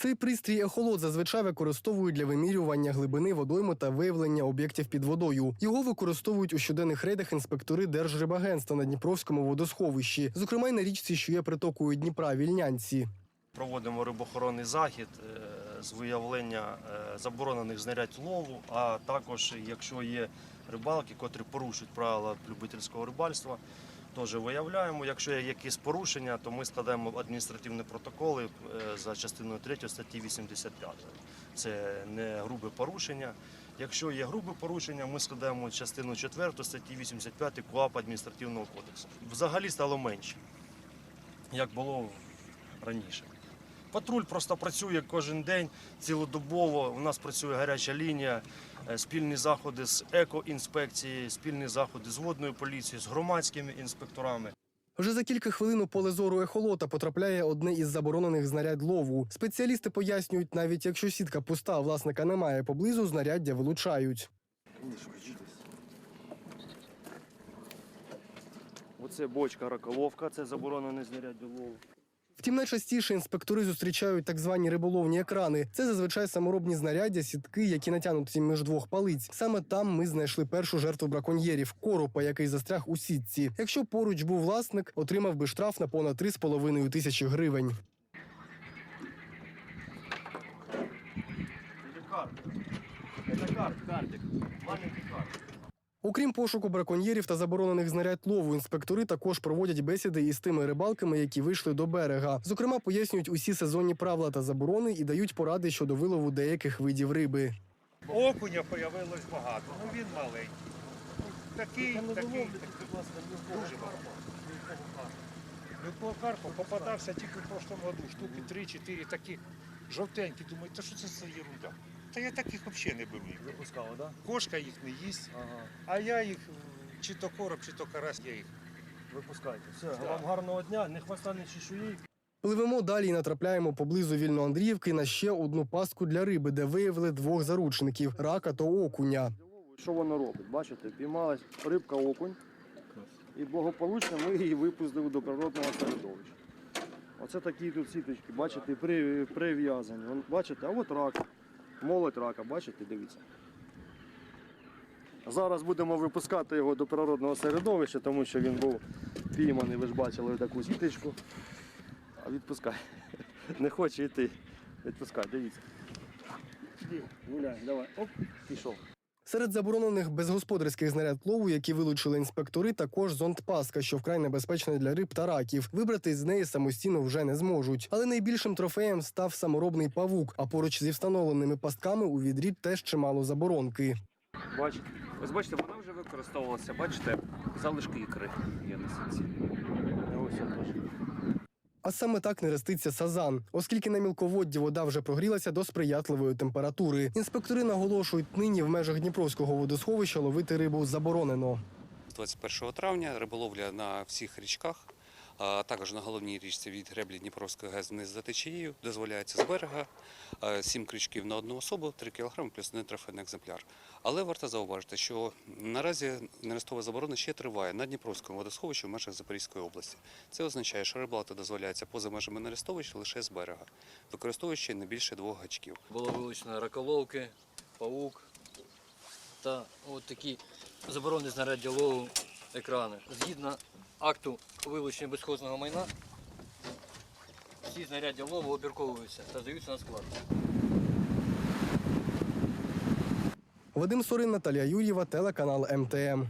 Цей пристрій ехолот зазвичай використовують для вимірювання глибини водойми та виявлення об'єктів під водою. Його використовують у щоденних рейдах інспектори Держрибагентства на Дніпровському водосховищі, зокрема й на річці, що є притокою Дніпра Вільнянці. Проводимо рибоохоронний захід е, з виявлення е, заборонених знарядь лову, а також якщо є рибалки, котрі порушують правила любительського рибальства, теж виявляємо. Якщо є якісь порушення, то ми складаємо адміністративні протоколи е, за частиною 3 статті 85. Це не грубе порушення. Якщо є грубе порушення, ми складаємо частину 4 статті 85 КУАП адміністративного кодексу. Взагалі стало менше, як було раніше. Патруль просто працює кожен день цілодобово. У нас працює гаряча лінія, е, спільні заходи з екоінспекцією, спільні заходи з водною поліцією, з громадськими інспекторами. Вже за кілька хвилин у поле зору ехолота потрапляє одне із заборонених знарядь лову. Спеціалісти пояснюють, навіть якщо сітка пуста, а власника немає поблизу, знаряддя вилучають. Оце бочка раколовка, це заборонене знаряддя лову. Втім, найчастіше інспектори зустрічають так звані риболовні екрани. Це зазвичай саморобні знаряддя, сітки, які натягнуті між двох палиць. Саме там ми знайшли першу жертву браконьєрів коропа, який застряг у сітці. Якщо поруч був власник, отримав би штраф на понад 3,5 тисячі гривень. Це карт, картик. Маленький карт. Окрім пошуку браконьєрів та заборонених знарядь лову, інспектори також проводять бесіди із тими рибалками, які вийшли до берега. Зокрема, пояснюють усі сезонні правила та заборони і дають поради щодо вилову деяких видів риби. Окуня появилось багато, ну він маленький. Такий, такий, такий, дуже багато. Мілкого карпа попадався тільки в прошлому году, штуки 3-4 такі жовтенькі. Думаю, та що це за ерунда? Та я таких взагалі не беру. їх. Випускали, так? Кошка їх не їсть, Ага, а я їх чи то короб, чи то карась, я їх. випускайте. Все, вам гарного дня, не хвоста, не чешуї. Пливемо далі і натрапляємо поблизу Вільноандріївки на ще одну пастку для риби, де виявили двох заручників рака та окуня. Що воно робить? Бачите, піймалась рибка окунь, і благополучно ми її випустили до природного середовища. Оце такі тут сіточки, бачите, при, прив'язані. Вон, Бачите, а от рак, молодь рака, бачите, дивіться. Зараз будемо випускати його до природного середовища, тому що він був пійманий, ви ж бачили таку сіточку. А відпускай. Не хоче йти. Відпускай, дивіться. Гуляй, давай. Оп, пішов. Серед заборонених безгосподарських знаряд лову, які вилучили інспектори, також зонд-паска, що вкрай небезпечна для риб та раків. Вибрати з неї самостійно вже не зможуть. Але найбільшим трофеєм став саморобний павук. А поруч зі встановленими пастками у відрі теж чимало заборонки. Бачите, ось бачите, вона вже використовувалася, бачите, залишки ікри є на сітці. Ось теж. А саме так не роститься сазан, оскільки на мілководді вода вже прогрілася до сприятливої температури. Інспектори наголошують, нині в межах Дніпровського водосховища ловити рибу заборонено. 21 травня риболовля на всіх річках, а також на головній річці від греблі Дніпровської ГЕС вниз за течією, дозволяється з берега 7 крючків на одну особу, 3 кг плюс один трофейний екземпляр. Але варто зауважити, що наразі нерестова заборона ще триває на Дніпровському водосховищі в межах Запорізької області. Це означає, що рибалка дозволяється поза межами нерестовища лише з берега, використовуючи не більше двох гачків. Було вилучено раколовки, паук та от такі заборонені знаряддя лову екрани. Згідно акту вилучення безхозного майна, всі знаряддя лову обірковуються та здаються на склад. Вадим Сурин, Наталія Юр'єва, телеканал МТМ.